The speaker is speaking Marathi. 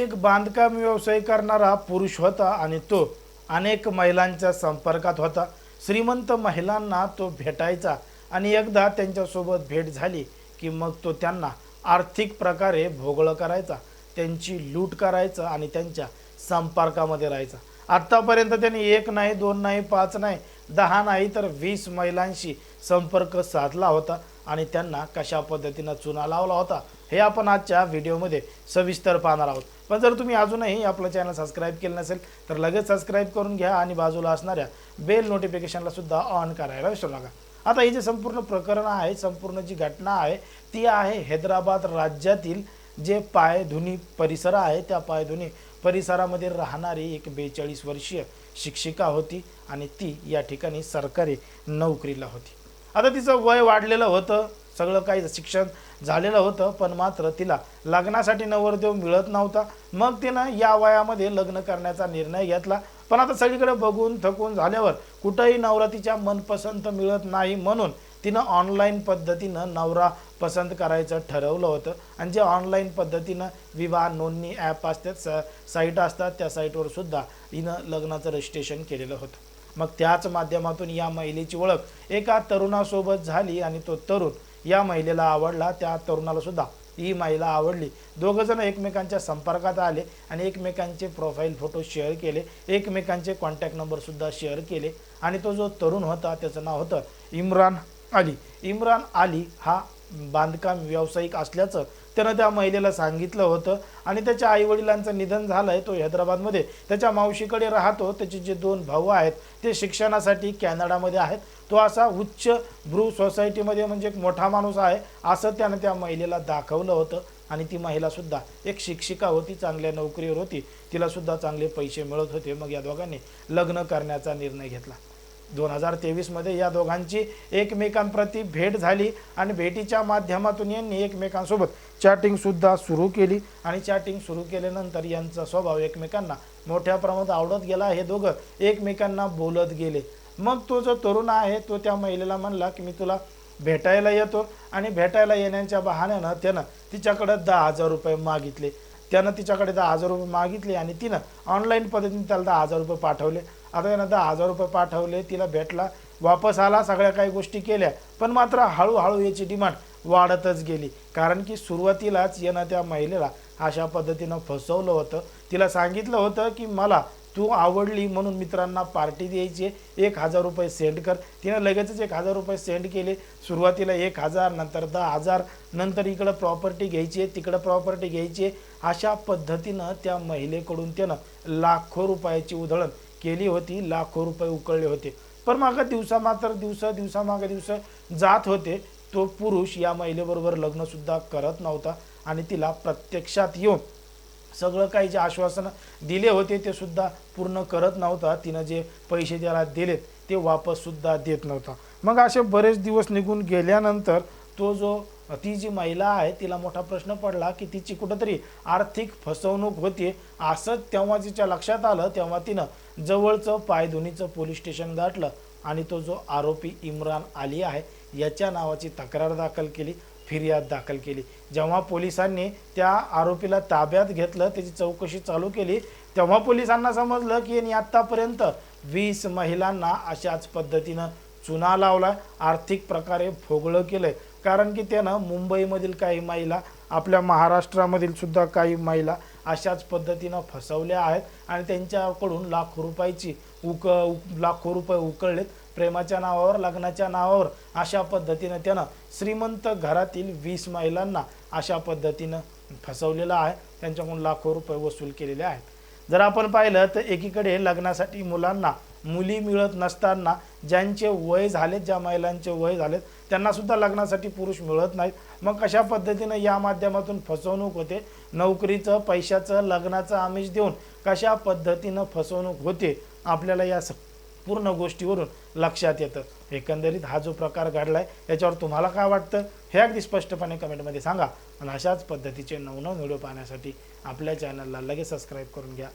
एक बांधकाम व्यवसाय करणारा पुरुष होता आणि तो अनेक महिलांच्या संपर्कात होता. श्रीमंत महिलांना तो भेटायचा आणि एकदा त्यांच्यासोबत भेट झाली की मग तो त्यांना आर्थिक प्रकारे भोगळं करायचा त्यांची लूट करायचं आणि त्यांच्या संपर्कामध्ये राहायचा. आत्तापर्यंत त्यांनी एक नाही दोन नाही पाच नाही दहा नाही तर वीस महिलांशी संपर्क साधला होता आणि त्यांना कशा पद्धतीनं चुना लावला होता? हे आपण आजच्या व्हिडिओमध्ये सविस्तर पाहणार आहोत. पण जर तुम्ही अजूनही आपलं चॅनल सबस्क्राईब केलं नसेल तर लगेच सबस्क्राईब करून घ्या आणि बाजूला असणाऱ्या बेल नोटिफिकेशनला सुद्धा ऑन करायला विसरू नका. आता ही जे संपूर्ण प्रकरण आहे संपूर्ण जी घटना आहे ती आहे हैदराबाद राज्यातील जे पायधुनी परिसर आहे त्या पायधुनी परिसरामध्ये राहणारी एक बेचाळीस वर्षीय शिक्षिका होती आणि ती या ठिकाणी सरकारी नोकरीला होती. आता तिचं वय वाढलेलं होतं. सगळं काही शिक्षण झालेलं होतं पण मात्र तिला लग्नासाठी नवरदेव मिळत नव्हता. मग तिनं या वयामध्ये लग्न करण्याचा निर्णय घेतला. पण आता सगळीकडे बघून थकून झाल्यावर कुठंही नवरातीच्या मनपसंत मिळत नाही म्हणून तिनं ऑनलाईन पद्धतीनं नवरा पसंत करायचं ठरवलं होतं. आणि जे ऑनलाईन पद्धतीनं विवाह नोंदणी ॲप असतात स साईट असतात त्या साईटवर सुद्धा हिनं लग्नाचं रजिस्ट्रेशन केलेलं होतं. मग त्याच माध्यमातून या महिलेची ओळख एका तरुणासोबत झाली आणि तो तरुण या महिलेला आवडला त्या तरुणाला सुद्धा ही महिला आवडली. दोघंजण एकमेकांच्या संपर्कात आले आणि एकमेकांचे प्रोफाईल फोटो शेअर केले. एकमेकांचे कॉन्टॅक्ट नंबरसुद्धा शेअर केले आणि तो जो तरुण होता त्याचं नाव होतं इम्रान अली. इम्रान अली हा बांधकाम व्यावसायिक असल्याचं त्यानं त्या महिलेला सांगितलं होतं. आणि त्याच्या आईवडिलांचं निधन झालं आहे तो हैदराबादमध्ये त्याच्या मावशीकडे राहतो. त्याचे जे दोन भाऊ आहेत ते शिक्षणासाठी कॅनडामध्ये आहेत. तो असा उच्च ब्रू सोसायटीमध्ये म्हणजे एक मोठा माणूस आहे असं त्यानं त्या महिलेला दाखवलं होतं. आणि ती महिलासुद्धा एक शिक्षिका होती चांगल्या नोकरीवर होती. तिलासुद्धा चांगले पैसे मिळत होते. मग या दोघांनी लग्न करण्याचा निर्णय घेतला. दोन हजार तेवीसमध्ये या दोघांची एकमेकांप्रती भेट झाली आणि भेटीच्या माध्यमातून यांनी एकमेकांसोबत चॅटिंगसुद्धा सुरू केली. आणि चॅटिंग सुरू केल्यानंतर यांचा स्वभाव एकमेकांना मोठ्या प्रमाणात आवडत गेला. हे दोघं एकमेकांना बोलत गेले. मग तो जो तरुण आहे तो त्या महिलेला म्हणला की मी तुला भेटायला येतो. आणि भेटायला येण्याच्या बहाण्यानं त्यानं तिच्याकडं दहा हजार रुपये मागितले. त्यानं तिच्याकडे दहा हजार रुपये मागितले आणि तिनं ऑनलाईन पद्धतीने त्याला दहा हजार रुपये पाठवले. आता त्यानं दहा हजार रुपये पाठवले तिला भेटला. वापस आला सगळ्या काही गोष्टी केल्या. पण मात्र हळूहळू याची डिमांड वाढतच गेली. कारण की सुरुवातीलाच यानं त्या महिलेला अशा पद्धतीनं फसवलं होतं. तिला सांगितलं होतं की मला तू आवडली म्हणून मित्रांना पार्टी द्यायची आहे. एक हजार रुपये सेंड कर. तिनं लगेचच एक हजार रुपये सेंड केले. सुरुवातीला एक हजार नंतर दहा हजार. नंतर इकडं प्रॉपर्टी घ्यायची आहे तिकडं प्रॉपर्टी घ्यायची आहे. अशा पद्धतीनं त्या महिलेकडून त्यानं लाखो रुपयाची उधळण केली होती. लाखो रुपये उकळले होते. पण मागं दिवसा मात्र दिवस दिवसामागे दिवस जात होते. तो पुरुष या महिलेबरोबर लग्नसुद्धा करत नव्हता. आणि तिला प्रत्यक्षात येऊन सगळं काही जे आश्वासन दिले होते ते सुद्धा पूर्ण करत नव्हता. तिनं जे पैसे त्याला दिलेत ते वापस सुद्धा देत नव्हता. मग असे बरेच दिवस निघून गेल्यानंतर तो जो ती जी महिला आहे तिला मोठा प्रश्न पडला की तिची कुठंतरी आर्थिक फसवणूक होते. असं तेव्हा तिच्या लक्षात आलं तेव्हा तिनं जवळचं पायधुनीचं पोलीस स्टेशन गाठलं आणि तो जो आरोपी इम्रान अली आहे याच्या नावाची तक्रार दाखल केली. फिर्याद दाखल केली. जेव्हा पोलिसांनी त्या आरोपीला ताब्यात घेतलं त्याची चौकशी चालू केली तेव्हा पोलिसांना समजलं की यांनी आत्तापर्यंत वीस महिलांना अशाच पद्धतीनं चुना लावला. आर्थिक प्रकारे फोगळं केलं आहे कारण की त्यानं मुंबईमधील काही महिला आपल्या महाराष्ट्रामधील सुद्धा काही महिला अशाच पद्धतीनं फसवल्या आहेत आणि त्यांच्याकडून लाखो रुपयाची उक- लाखो रुपये उकळलेत. प्रेमाच्या नावावर लग्नाच्या नावावर अशा पद्धतीनं त्यानं श्रीमंत घरातील वीस महिलांना अशा पद्धतीनं फसवलेलं आहे. त्यांच्याकडून लाखो रुपये वसूल केलेले आहेत. जर आपण पाहिलं तर एकीकडे लग्नासाठी मुलांना मुली मिळत नसताना ज्यांचे वय झालेत ज्या महिलांचे वय झालेत त्यांना सुद्धा लग्नासाठी पुरुष मिळत नाहीत. मग कशा पद्धतीनं या माध्यमातून फसवणूक होते? नोकरीचं पैशाचं लग्नाचं आमिष देऊन कशा पद्धतीनं फसवणूक होते? आपल्याला या पूर्ण गोष्टीवरून लक्षात येतं. एकंदरीत हा जो प्रकार घडलाय याच्यावर तुम्हाला काय वाटतं? हे अगदी स्पष्टपणे कमेंटमध्ये सांगा. आणि अशाच पद्धतीचे नवनव व्हिडिओ पाहण्यासाठी आपल्या चॅनलला लगेच सबस्क्राईब करून घ्या.